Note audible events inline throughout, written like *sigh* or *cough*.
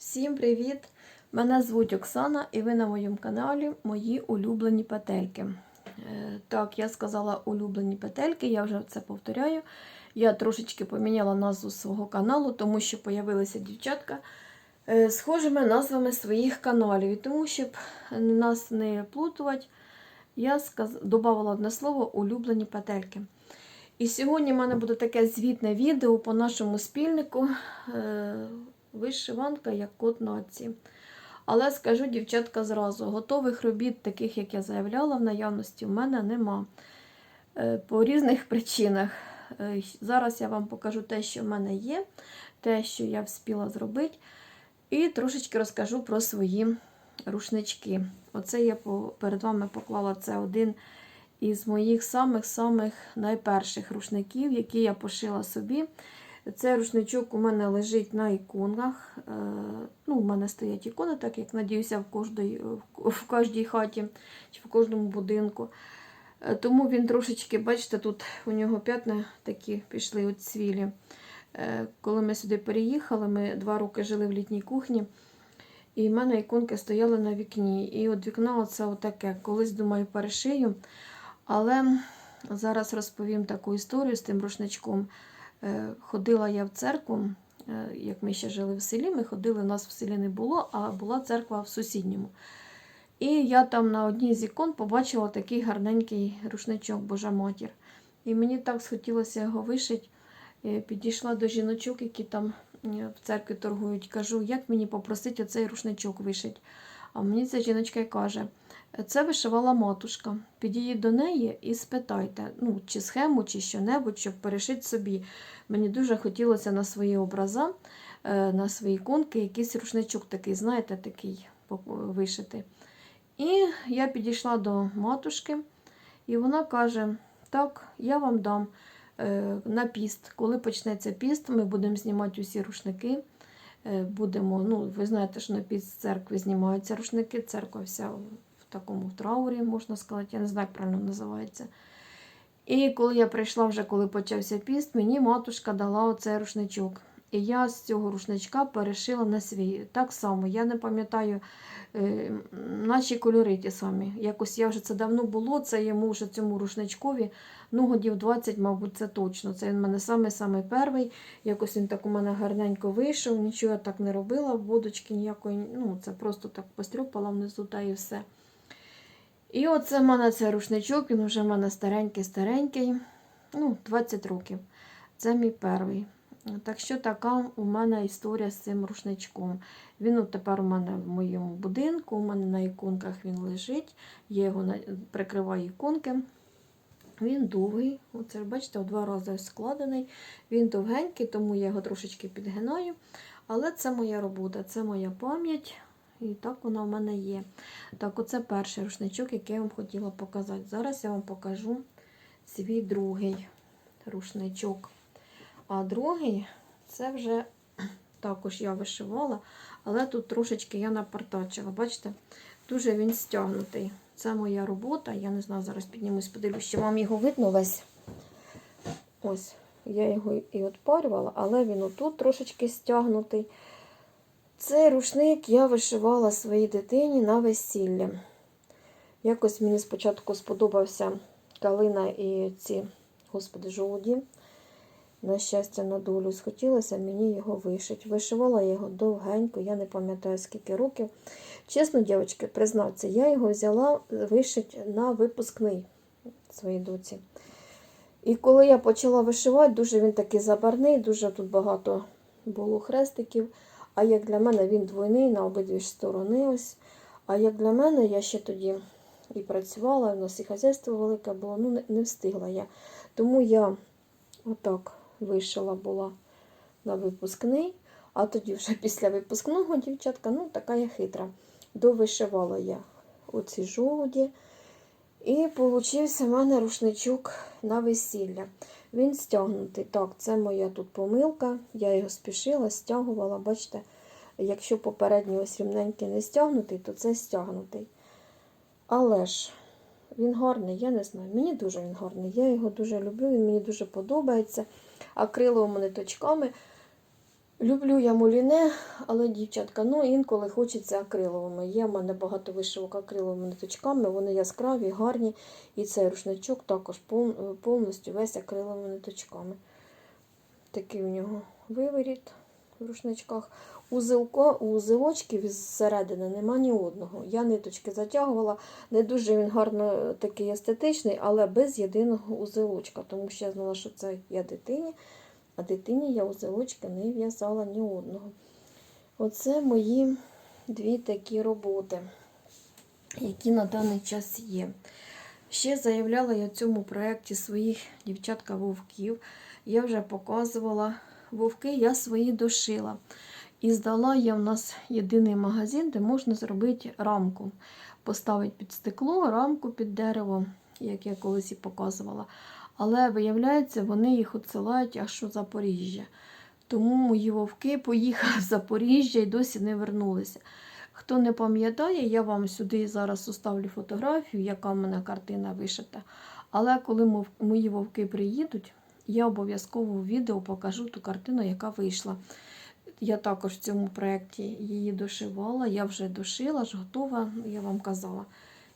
Всім привіт! Мене звуть Оксана і ви на моєму каналі Мої улюблені петельки. Е, Так, я сказала улюблені петельки, я вже це повторяю. Я трошечки поміняла назву свого каналу, тому що появилися дівчатка е, схожими назвами своїх каналів. І тому, щоб нас не плутувати, я сказ... додавала одне слово улюблені петельки. І сьогодні в мене буде таке звітне відео по нашому спільнику. Вишиванка як код нації. Але скажу, дівчатка, зразу, готових робіт, таких, як я заявляла, в наявності, в мене нема. Е, По різних причинах. Е, Зараз я вам покажу те, що в мене є, те, що я вспіла зробити. І трошечки розкажу про свої рушнички. Оце я перед вами поклала це один із моїх самих-самих найперших рушників, які я пошила собі. Цей рушничок у мене лежить на іконах. Е, Ну, У мене стоять ікони, так як надіюся, в кожній, в кожній хаті чи в кожному будинку. Е, Тому він трошечки, бачите, тут у нього п'ятна такі пішли от цвілі. Е, Коли ми сюди переїхали, ми два роки жили в літній кухні. І в мене іконки стояли на вікні. І от вікно оце отаке. Колись, думаю, перешию. Але зараз розповім таку історію з тим рушничком. Е, Ходила я в церкву, е, як ми ще жили в селі, ми ходили, нас в селі не було, а була церква в сусідньому. І я там на одній з ікон побачила такий гарненький рушничок Божа матір. І мені так схотілося його вишити. Підійшла до жіночок, які там е, в церкві торгують. Кажу, як мені попросити оцей рушничок вишити. А мені ця жіночка каже: це вишивала матушка. Підійдіть до неї і спитайте, ну, чи схему, чи що-небудь, щоб перешити собі. Мені дуже хотілося на свої образа, е, на свої іконки, якийсь рушничок такий, знаєте, такий вишити. І я підійшла до матушки, і вона каже: Так, я вам дам е, на піст. Коли почнеться піст, ми будемо знімати усі рушники. Е, Будемо, ну, ви знаєте, що на піст церкви знімаються рушники, церква вся такому траурі, можна сказати, я не знаю, як правильно називається. І коли я прийшла вже, коли почався піст, мені матушка дала оцей рушничок. І я з цього рушничка перешила на свій. Так само, я не пам'ятаю, е, наші кольори ті самі. Якось я вже це давно було, це йому вже цьому рушничкові. Ну, годів 20, мабуть, це точно. Це він в мене самий-самий перший. Якось він так у мене гарненько вийшов, нічого я так не робила, водочки ніякої, ну, це просто так пострюпала внизу та і все. І оце в мене цей рушничок, він вже в мене старенький-старенький, ну, 20 років. Це мій перший. Так що така у мене історія з цим рушничком. Він от тепер у мене в моєму будинку, у мене на іконках він лежить, я його прикриваю іконки. Він довгий, оце бачите, у два рази складений. Він довгенький, тому я його трошечки підгинаю. Але це моя робота, це моя пам'ять. І так вона в мене є. Так, оце перший рушничок, який я вам хотіла показати. Зараз я вам покажу свій другий рушничок. А другий це вже *clears throat* також я вишивала, але тут трошечки я напартачила. Бачите, дуже він стягнутий. Це моя робота. Я не знаю, зараз піднімусь, подивлюсь, що вам його видно весь. Ось, я його і отпарювала, але він отут трошечки стягнутий. Цей рушник я вишивала своїй дитині на весілля. Якось мені спочатку сподобався калина і ці, господи, жолуді. На щастя, на долю схотілося мені його вишити. Вишивала його довгенько, я не пам'ятаю скільки років. Чесно, дівчатки, признаться, я його взяла вишити на випускний своїй доці. І коли я почала вишивати, дуже він такий забарний, дуже тут багато було хрестиків. А як для мене він двойний на обидві ж сторони. ось. А як для мене, я ще тоді і працювала, у нас і хазяйство велике було, ну не, встигла я. Тому я отак вишила була на випускний, а тоді вже *laughs* після випускного дівчатка, ну така я хитра. Довишивала я оці жолуді. І получився в мене рушничок на весілля. Він стягнутий. Так, це моя тут помилка. Я його спішила, стягувала. Бачите, якщо попередній ось рівненький не стягнутий, то це стягнутий. Але ж він гарний, я не знаю. Мені дуже він гарний. Я його дуже люблю, він мені дуже подобається. Акриловими ниточками Люблю я муліне, але, дівчатка, ну інколи хочеться акриловими. Є в мене багато вишивок акриловими ниточками, вони яскраві, гарні. І цей рушничок також повністю весь акриловими ниточками. Такий у нього виворіт в рушничках. Узелко, узелочків зсередини нема ні одного. Я ниточки затягувала. Не дуже він гарно такий естетичний, але без єдиного узелочка, тому що я знала, що це я дитині, а дитині я узелочки не в'язала ні одного. Оце мої дві такі роботи, які на даний час є. Ще заявляла я в цьому проєкті своїх дівчатка-вовків. Я вже показувала вовки, я свої дошила. І здала я в нас єдиний магазин, де можна зробити рамку. Поставити під стекло, рамку під дерево, як я колись і показувала. Але виявляється, вони їх відсилають аж у Запоріжжя. Тому мої вовки поїхали в Запоріжжя і досі не вернулися. Хто не пам'ятає, я вам сюди зараз уставлю фотографію, яка в мене картина вишита. Але коли мої вовки приїдуть, я обов'язково в відео покажу ту картину, яка вийшла. Я також в цьому проєкті її дошивала, я вже дошила, ж готова, я вам казала.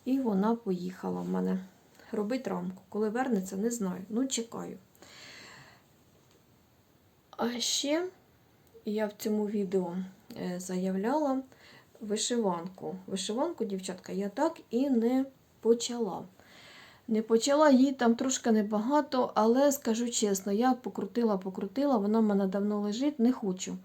І вона поїхала в мене робити рамку. Коли вернеться, не знаю. Ну, чекаю. А ще я в цьому відео е, заявляла вишиванку. Вишиванку, дівчатка, я так і не почала. Не почала її там трошки небагато, але скажу чесно, я покрутила, покрутила, вона в мене давно лежить, не хочу.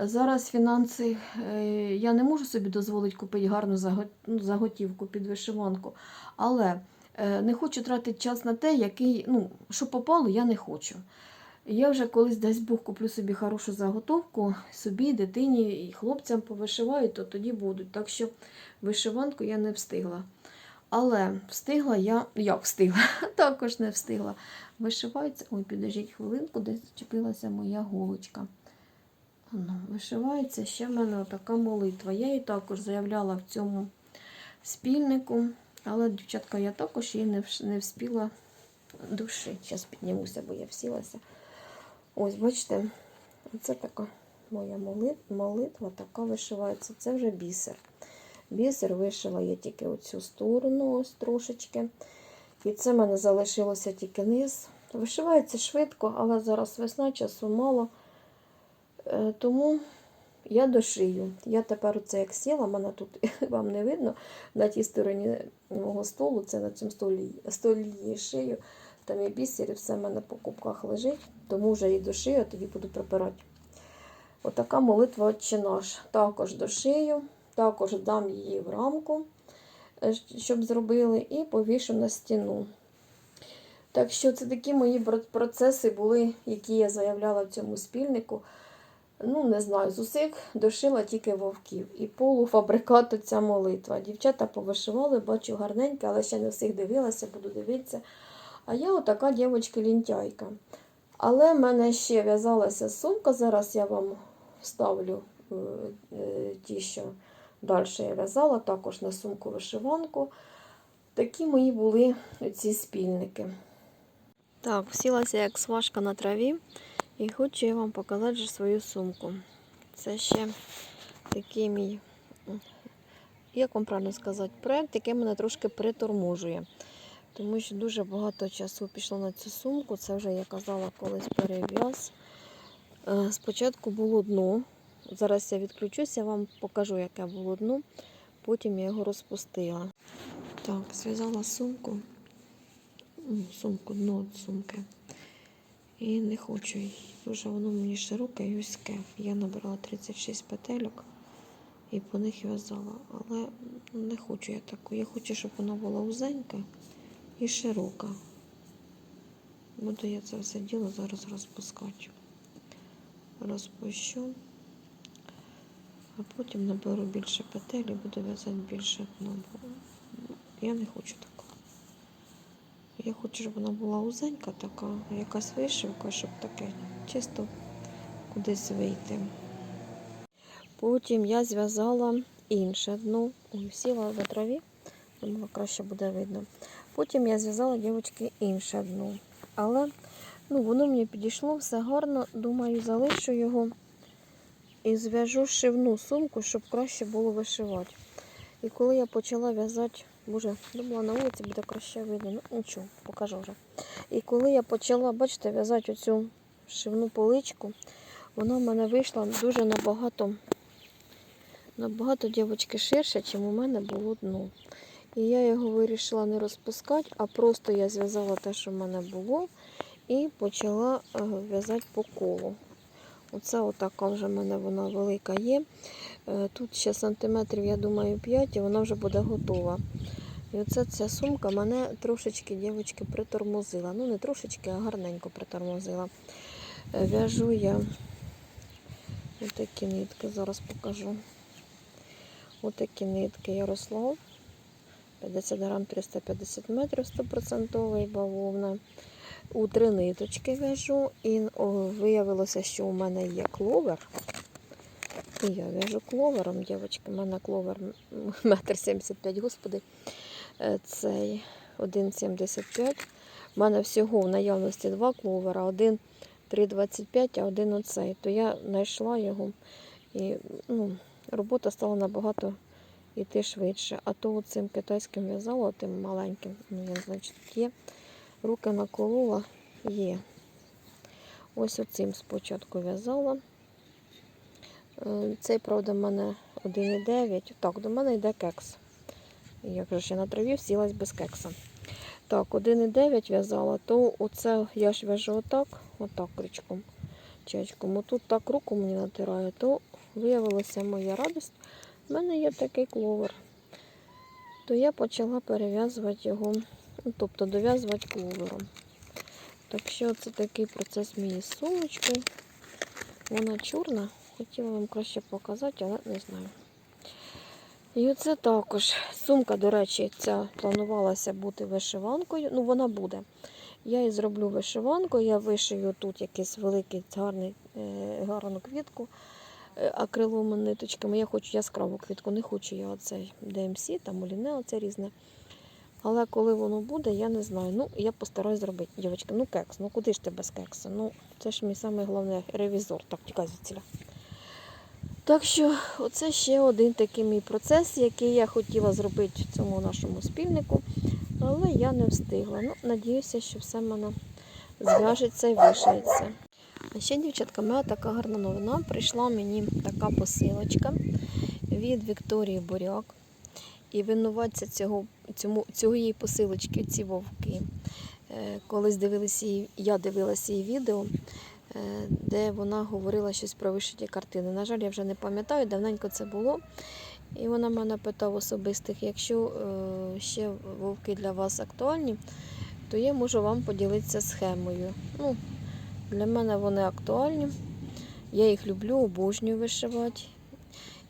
Зараз фінанси, е, я не можу собі дозволити купити гарну ну, заготівку під вишиванку, але не хочу тратити час на те, який, ну, що попало, я не хочу. Я вже колись десь Бог куплю собі хорошу заготовку, собі, дитині і хлопцям повишиваю, то тоді будуть. Так що вишиванку я не встигла. Але встигла я, я встигла, *laughs* також не встигла. Вишивається. Ой, підождіть хвилинку, десь зачепилася моя голочка. Ну, вишивається ще в мене така молитва. Я її також заявляла в цьому спільнику, але, дівчатка, я також її не, не вспіла душі. Зараз піднімуся, бо я всілася. Ось, бачите, це така моя молитва, така вишивається. Це вже бісер. Бісер вишила я тільки оцю сторону, ось трошечки. І це в мене залишилося тільки низ. Вишивається швидко, але зараз весна, часу мало. Е, Тому я дошию. Я тепер оце як сіла, мене тут *laughs* вам не видно. На тій стороні мого столу, це на цьому столі, столі шию. Там і бісер, і все в мене по кубках лежить, тому вже і дошию, а тоді буду припирати. Отака молитва Отче наш. Також дошию, також дам її в рамку, е, щоб зробили, і повішу на стіну. Так що це такі мої процеси були, які я заявляла в цьому спільнику. Ну, не знаю, з усіх дошила тільки вовків. І полуфабрикату ця молитва. Дівчата повишивали, бачу гарненьке, але ще не всіх дивилася, буду дивитися. А я отака дівчинка-лінтяйка. Але в мене ще в'язалася сумка. Зараз я вам вставлю е, е, ті, що далі я в'язала, також на сумку вишиванку. Такі мої були ці спільники. Так, сілася як сважка на траві. І хочу я вам показати же свою сумку. Це ще такий мій, як вам правильно сказати, проєкт, який мене трошки приторможує. Тому що дуже багато часу пішло на цю сумку. Це вже я казала колись перев'яз. Е, Спочатку було дно. Зараз я відключуся, вам покажу, яке було дно. Потім я його розпустила. Так, зв'язала сумку. Сумку, дно від сумки. І не хочу її. Дуже воно мені широке і вузьке. Я набрала 36 петельок і по них в'язала. Але не хочу я таку. Я хочу, щоб вона була вузенька і широка. Буду я це все діло зараз розпускати. Розпущу, а потім наберу більше петель і буду в'язати більше дно. Бо Я не хочу такого. Я хочу, щоб вона була узенька така, якась вишивка, щоб таке чисто кудись вийти. Потім я зв'язала інше дно. Ой, сіла в траві, думала, краще буде видно. Потім я зв'язала дівчатки інше дно. Але ну, воно мені підійшло все гарно. Думаю, залишу його. і зв'яжу шивну сумку, щоб краще було вишивати. І коли я почала в'язати, боже, думала, на вулиці буде краще видно. Ну нічого, покажу вже. І коли я почала, бачите, в'язати оцю шивну поличку, вона в мене вийшла дуже набагато, набагато дівчатки ширше, ніж у мене було дно. І я його вирішила не розпускати, а просто я зв'язала те, що в мене було, і почала е, в'язати по колу. Оце отака вже в мене вона велика є. Е, Тут ще сантиметрів, я думаю, 5 і вона вже буде готова. І оце ця сумка мене трошечки, дівчатки, притормозила. Ну, не трошечки, а гарненько притормозила. Е, В'яжу я отакі нитки, зараз покажу. Отакі нитки Ярослав. 50 грам 350 метрів 100% бавовна. У три ниточки в'яжу. І виявилося, що у мене є кловер. І я в'яжу кловером, дівчатки. У мене кловер *laughs* метр 75, господи. Е, Цей 1,75. У мене всього в наявності два кловера. Один 3,25, а один оцей. То я знайшла його. І ну, робота стала набагато йти швидше. А то цим китайським в'язала, тим маленьким, ну, я не знаю, чи тут є. Руки наколола, є. Ось оцим спочатку в'язала. Е, Цей, правда, в мене 1,9. Так, до мене йде кекс. Як же я на траві сілась без кекса. Так, 1,9 в'язала, то оце я ж в'яжу отак, отак крючком, чечком. Отут так руку мені натирає, то виявилася моя радість. У мене є такий кловер. То я почала перев'язувати його, ну, тобто дов'язувати кловером. Так що це такий процес моєї сумочки. Вона чорна. Хотіла вам краще показати, але не знаю. І оце також. Сумка, до речі, ця планувалася бути вишиванкою. Ну, вона буде. Я її зроблю вишиванкою, я вишию тут якийсь великий гарний, е, гарну квітку е, акриловими ниточками. Я хочу яскраву квітку, не хочу я оцей DMC, там оліне, оце різне. Але коли воно буде, я не знаю. Ну, я постараюсь зробити. Дівчатка, ну кекс, ну куди ж ти без кекса? Ну, це ж мій самий головний ревізор. Так, тікай звідсіля. Так що, оце ще один такий мій процес, який я хотіла зробити в цьому нашому спільнику, але я не встигла. Ну, надіюся, що все в мене зв'яжеться і вишиється. А ще, дівчатка, мене така гарна новина. Прийшла мені така посилочка від Вікторії Буряк. І винуватця цього, цьому, цієї посилочки, ці вовки. Е, Колись дивилися я дивилася її відео, де вона говорила щось про вишиті картини. На жаль, я вже не пам'ятаю, давненько це було. І вона мене питала особистих, якщо е, ще вовки для вас актуальні, то я можу вам поділитися схемою. Ну, для мене вони актуальні. Я їх люблю, обожнюю вишивати.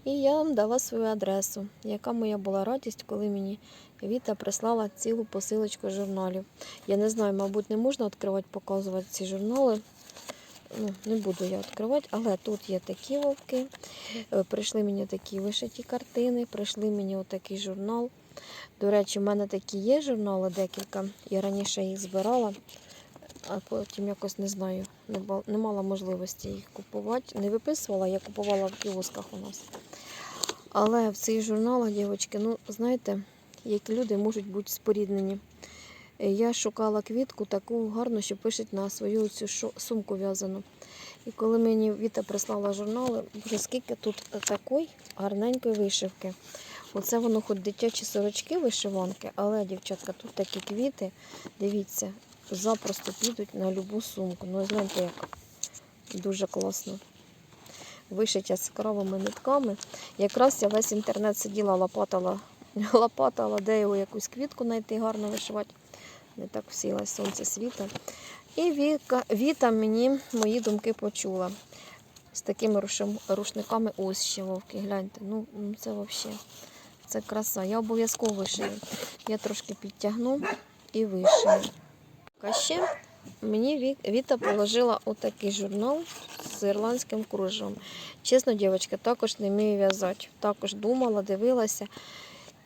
І я вам дала свою адресу, яка моя була радість, коли мені Віта прислала цілу посилочку журналів. Я не знаю, мабуть, не можна відкривати, показувати ці журнали. Ну, не буду я відкривати, але тут є такі вовки. Е, Прийшли мені такі вишиті картини, прийшли мені отакий журнал. До речі, в мене такі є журнали декілька. Я раніше їх збирала, а потім якось не знаю, не, мала можливості їх купувати. Не виписувала, я купувала в кіосках у нас. Але в цих журналах, дівчатки, ну, знаєте, які люди можуть бути споріднені. Е, Я шукала квітку таку гарну, що пишуть на свою цю сумку в'язану. І коли мені Віта прислала журнали, боже, скільки тут такої гарненької вишивки. Оце воно хоч дитячі сорочки вишиванки, але, дівчатка, тут такі квіти, дивіться, запросто підуть на любу сумку. Ну, знаєте, як дуже класно. Вишить яскравими нитками. Якраз я весь інтернет сиділа, лопатала, *laughs* лопатала, де його якусь квітку знайти, гарно вишивати. Не так всілась сонце світа. І Віка, Віта мені мої думки почула. З такими рушниками ось ще вовки. Гляньте, ну, це взагалі це краса. Я обов'язково вишию. Я трошки підтягну і вишию. А ще мені Віта положила отакий журнал з ірландським кружевом. Чесно, дівчатка, також не вмію в'язати. Також думала, дивилася.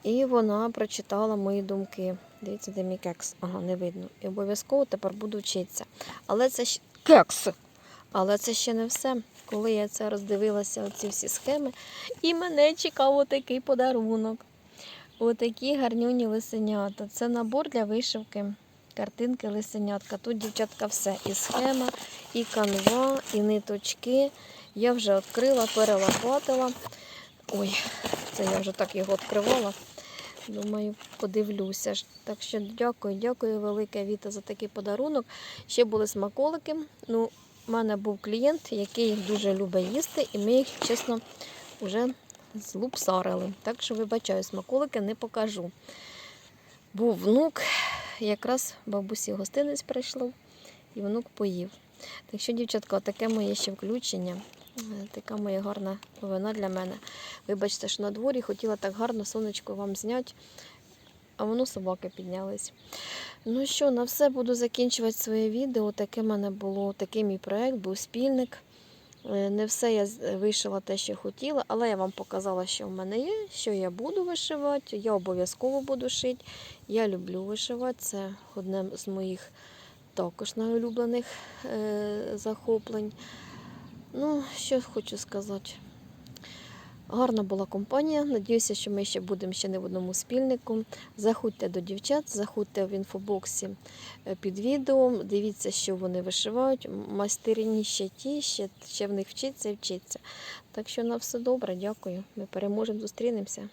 І вона прочитала мої думки. Дивіться, де мій кекс. Ага, не видно. І обов'язково тепер буду вчитися. Але це ще кекс. Але це ще не все. коли я це роздивилася, оці всі схеми, і мене чекав отакий подарунок. Отакі гарнюні лисенята. Це набор для вишивки картинки лисенятка. Тут, дівчатка, все. І схема, і канва, і ниточки. Я вже відкрила, перелопатила. Ой, це я вже так його відкривала. Думаю, подивлюся. Так що дякую, дякую велике Віта за такий подарунок. Ще були смаколики. Ну, у мене був клієнт, який дуже любить їсти, і ми їх, чесно, вже злупсарили. Так що, вибачаю, смаколики не покажу. Був внук, якраз бабусі гостинець прийшло, і внук поїв. Так що, дівчатка, таке моє ще включення. Е, Така моя гарна новина для мене. Вибачте, що на дворі хотіла так гарно сонечко вам зняти, а воно собаки піднялись. Ну що, на все буду закінчувати своє відео. Таке в мене було, такий мій проект, був спільник. Е, Не все я вишила те, що хотіла, але я вам показала, що в мене є, що я буду вишивати. Я обов'язково буду шити. Я люблю вишивати. Це одне з моїх також найулюблених е, захоплень. Ну, що хочу сказати. Гарна була компанія. Надіюся, що ми ще будемо ще не в одному спільнику. Заходьте до дівчат, заходьте в інфобоксі е, під відео, дивіться, що вони вишивають. Майстерні ще ті, ще, ще в них вчиться і вчиться. Так що на все добре, дякую. Ми переможемо, зустрінемося.